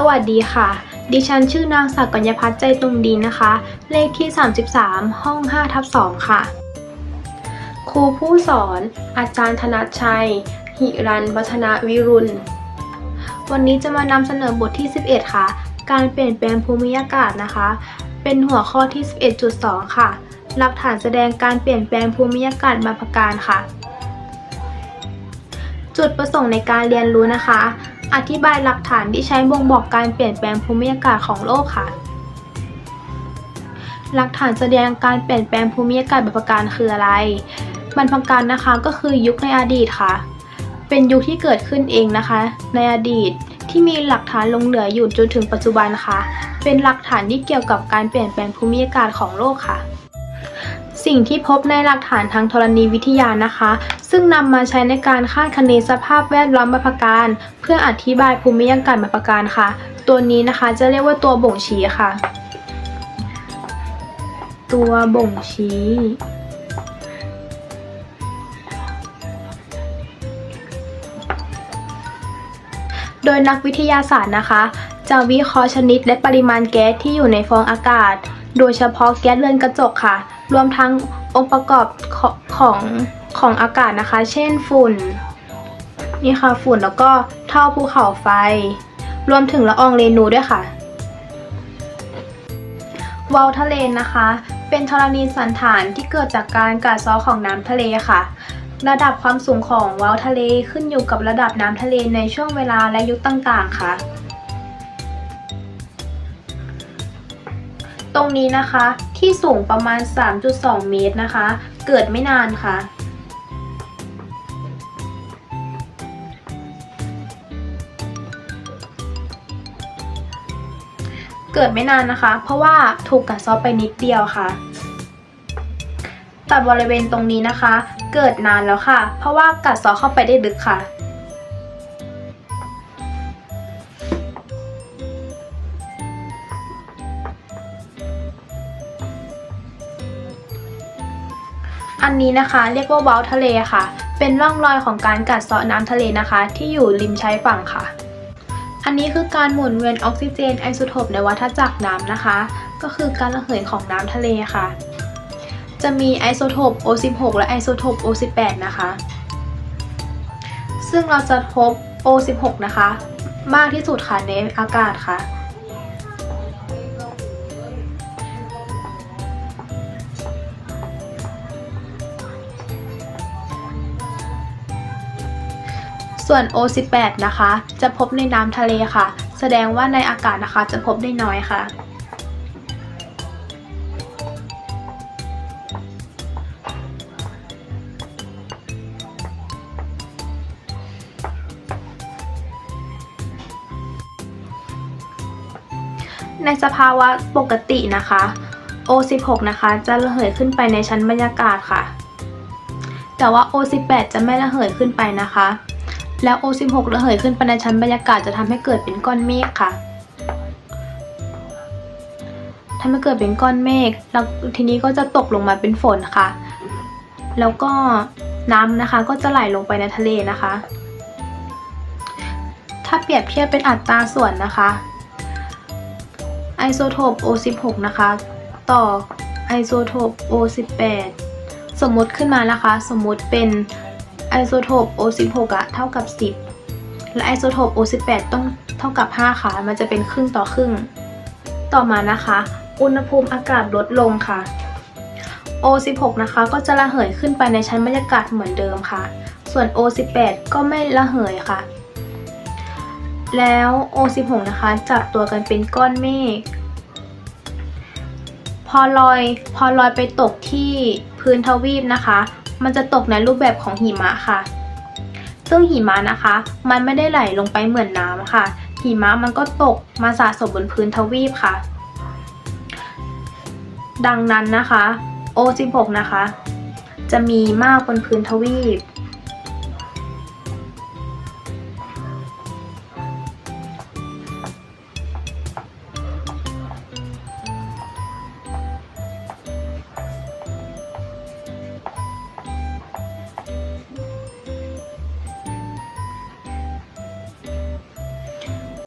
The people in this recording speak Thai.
สวัสดีค่ะ ดิฉันชื่อนางศักกัญญพัฒน์ใจตุงดีนะคะ เลขที่ 33 ห้อง5ทับ2ค่ะ ครูผู้สอน อาจารย์ธนชัย หิรันวัฒนาวิรุณ วันนี้จะมานำเสนอบทที่ 11 ค่ะ การเปลี่ยนแปลงภูมิอากาศนะคะ เป็นหัวข้อที่ 11.2 ค่ะ หลักฐานแสดงการเปลี่ยนแปลงภูมิอากาศบางประการค่ะ จุดประสงค์ในการเรียนรู้นะคะ อธิบายหลักฐานที่ใช้บ่งบอกการเปลี่ยนแปลงภูมิอากาศของโลกค่ะ หลักฐานแสดงการเปลี่ยนแปลงภูมิอากาศบรรพการคืออะไร บรรพการนะคะก็คือยุคในอดีตค่ะ เป็นยุคที่เกิดขึ้นเองนะคะ ในอดีตที่มีหลักฐานลงเหลืออยู่จนถึงปัจจุบันค่ะ เป็นหลักฐานที่เกี่ยวกับการเปลี่ยนแปลงภูมิอากาศของโลกค่ะ สิ่งที่พบในหลักฐานทางธรณีวิทยานะคะ ซึ่งนำมาใช้ในการคาดคะเนสภาพแวดล้อมบรรพการ เพื่ออธิบายภูมิอากาศบรรพการค่ะ ตัวนี้นะคะจะเรียกว่าตัวบ่งชี้ค่ะ ตัวบ่งชี้โดยนักวิทยาศาสตร์นะคะ จะวิเคราะห์ชนิดและปริมาณแก๊สที่อยู่ในฟองอากาศ โดยเฉพาะแก๊สเรือนกระจกค่ะ รวมทั้งองค์ประกอบของของของอากาศนะคะ เช่นฝุ่น นี่ค่ะฝุ่นแล้วก็เท่าภูเขาไฟ รวมถึงละอองเรนูด้วยค่ะวาลทะเลนะคะ เป็นธรณีสันฐานที่เกิดจากการกัดเซาะของน้ำทะเลค่ะ ระดับความสูงของวาลทะเลขึ้นอยู่กับระดับน้ำทะเลในช่วงเวลาและยุคต่างๆค่ะ ตรงนี้นะคะ ที่สูงประมาณ 3.2 เมตรนะคะ เกิดไม่นานค่ะ เกิดไม่นานนะคะ เพราะว่าถูกกัดซาะไปนิดเดียวค่ะแต่บริเวณตรงนี้นะคะ เกิดนานแล้วค่ะ เพราะว่ากัดซาะเข้าไปได้ลึกค่ะ อันนี้นะคะเรียกว่าเว้าทะเลค่ะ เป็นร่องรอยของการกัดเซาะน้ำทะเลนะคะ ที่อยู่ริมชายฝั่งค่ะ อันนี้คือการหมุนเวียนออกซิเจนไอโซโทปในวัฏจักรน้ำนะคะ ก็คือการระเหยของน้ำทะเลค่ะ จะมีไอโซโทป O16 และไอโซโทป O18 นะคะ ซึ่งเราจะพบ O16 นะคะ มากที่สุดค่ะในอากาศค่ะ ส่วน O18 นะคะ จะพบในน้ำทะเลค่ะ แสดงว่าในอากาศนะคะจะพบได้น้อยค่ะในสภาวะปกตินะคะ O16 นะคะ จะระเหยขึ้นไปในชั้นบรรยากาศค่ะ แต่ว่า O18 จะไม่ระเหยขึ้นไปนะคะ แล้ว O16 ระเหยขึ้นไปในชั้นบรรยากาศจะทำให้เกิดเป็นก้อนเมฆค่ะทำให้เกิดเป็นก้อนเมฆแล้วทีนี้ก็จะตกลงมาเป็นฝนค่ะ แล้วก็น้ำนะคะก็จะไหลลงไปในทะเลนะคะ ถ้าเปรียบเทียบเป็นอัตราส่วนนะคะไอโซโทป O16 นะคะ ต่อไอโซโทป O18 สมมติขึ้นมานะคะ สมมติเป็น โซโทป O16 อะเท่ากับ 10 และไอโซโทป O18 ต้องเท่ากับ 5 ค่ะ มันจะเป็นครึ่งต่อครึ่ง ต่อมานะคะ อุณหภูมิอากาศลดลงค่ะ O16 นะคะก็จะระเหยขึ้นไปในชั้นบรรยากาศเหมือนเดิมค่ะ ส่วน O18 ก็ไม่ระเหยค่ะ แล้ว O16 นะคะจับตัวกันเป็นก้อนเมฆพอลอยพอลอยไปตกที่พื้นทวีปนะคะ มันจะตกในรูปแบบของหิมะค่ะ ซึ่งหิมะนะคะ มันไม่ได้ไหลลงไปเหมือนน้ำค่ะ หิมะมันก็ตกมาสะสมบนพื้นทวีปค่ะ ดังนั้นนะคะ O16 นะคะ จะมีมากบนพื้นทวีป